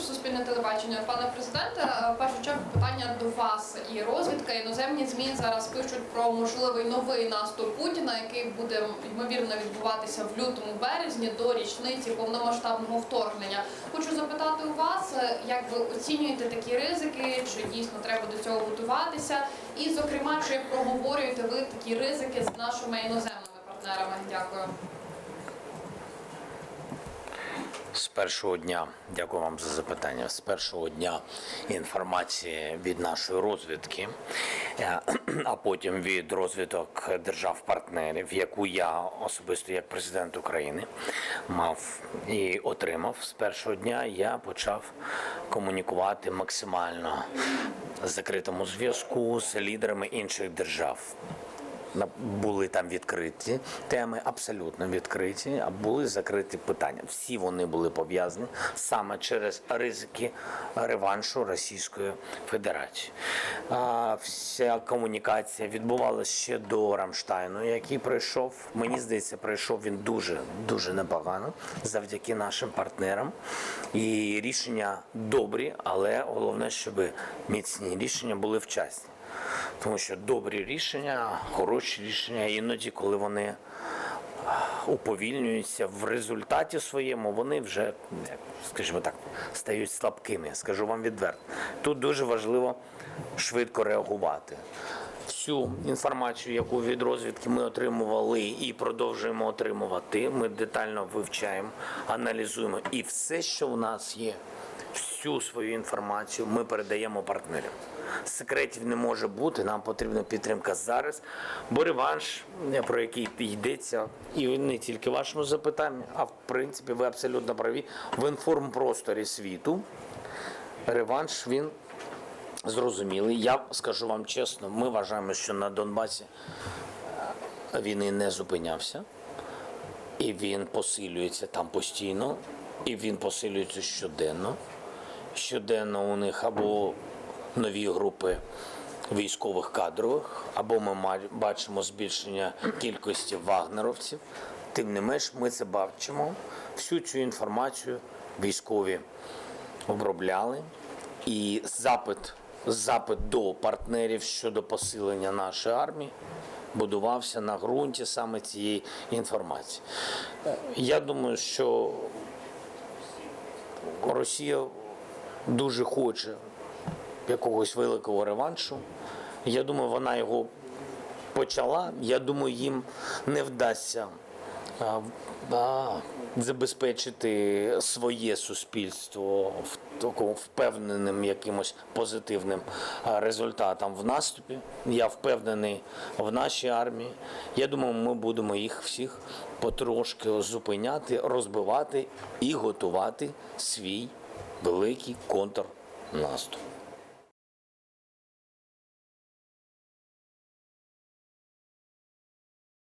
Суспільне телебачення. Пане президенте, е, в першу чергу питання до вас і розвідка. Іноземні змі зараз пишуть про можливий новий наступ Путіна, який буде ймовірно відбуватися в лютому березні до річниці повномасштабного вторгнення. Хочу запитати у вас, е, як ви оцінюєте такі ризики, чи дійсно треба до цього готуватися? І, зокрема, чи проговорюєте ви такі ризики з нашими іноземними партнерами? Дякую. З першого дня, дякую вам за запитання. З першого дня інформації від нашої розвідки, е, а потім від розвиток держав-партнерів, яку я особисто як президент України мав і отримав. З першого дня я почав комунікувати максимально закритому зв'язку з лідерами інших держав. Були там відкриті теми, абсолютно відкриті, а були закриті питання. Всі вони були пов'язані саме через ризики реваншу Російської Федерації. Вся комунікація відбувалася ще до Рамштайну, який прийшов. Мені здається, прийшов він дуже дуже непогано завдяки нашим партнерам. І рішення добрі, але головне, щоб міцні рішення були вчасні. Тому що добрі рішення, хороші рішення, іноді, коли вони уповільнюються в результаті своєму, вони вже, скажімо так, стають слабкими. Скажу вам відверто. Тут дуже важливо швидко реагувати. Всю інформацію, яку від розвідки ми отримували і продовжуємо отримувати, ми детально вивчаємо, аналізуємо. І все, що в нас є, всю свою інформацію ми передаємо партнерам. Секретів не може бути, нам потрібна підтримка зараз, бо реванш, про який йдеться, і не тільки вашому запитанні, а в принципі ви абсолютно праві в інформпросторі світу. Реванш він зрозумілий. Я скажу вам чесно, ми вважаємо, що на Донбасі е, війни не зупинявся, і він посилюється там постійно, і він посилюється щоденно. Щоденно у них або нові групи військових кадрових, або ми бачимо збільшення кількості вагнеровців. Тим не менш, ми це бачимо. Всю цю інформацію військові обробляли. І запит, запит до партнерів щодо посилення нашої армії будувався на ґрунті саме цієї інформації. Я думаю, що Росія дуже хоче якогось великого реваншу. Я думаю, вона його почала. Я думаю, їм не вдасться а, а, забезпечити своє суспільство в такому впевненим якимось позитивним результатом в наступі. Я впевнений в нашій армії. Я думаю, ми будемо їх всіх потрошки зупиняти, розбивати і готувати свій великий контрнаступ.